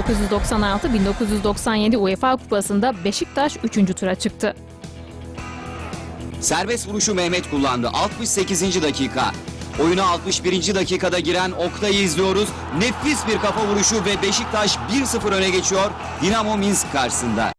1996-1997 UEFA Kupası'nda Beşiktaş 3. tura çıktı. Serbest vuruşu Mehmet kullandı. 68. dakika. Oyuna 61. dakikada giren Oktay'ı izliyoruz. Nefis bir kafa vuruşu ve Beşiktaş 1-0 öne geçiyor Dinamo Minsk karşısında.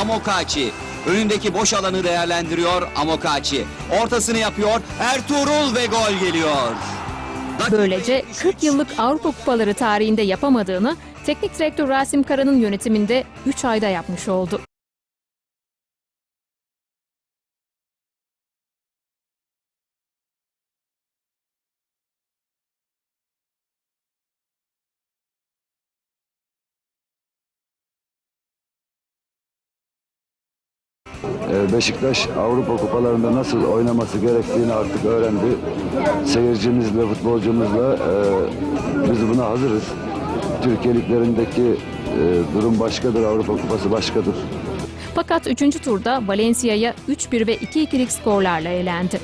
Amokachi önündeki boş alanı değerlendiriyor Amokachi. Ortasını yapıyor. Ertuğrul ve gol geliyor. Böylece 73. 40 yıllık Avrupa Kupaları tarihinde yapamadığını teknik direktör Rasim Kara'nın yönetiminde 3 ayda yapmış oldu. Beşiktaş Avrupa kupalarında nasıl oynaması gerektiğini artık öğrendi. Seyircimizle, futbolcumuzla e, biz buna hazırız. Türkiye liglerindeki e, durum başkadır, Avrupa kupası başkadır. Fakat 3. turda Valencia'ya 3-1 ve 2-2'lik skorlarla elendi.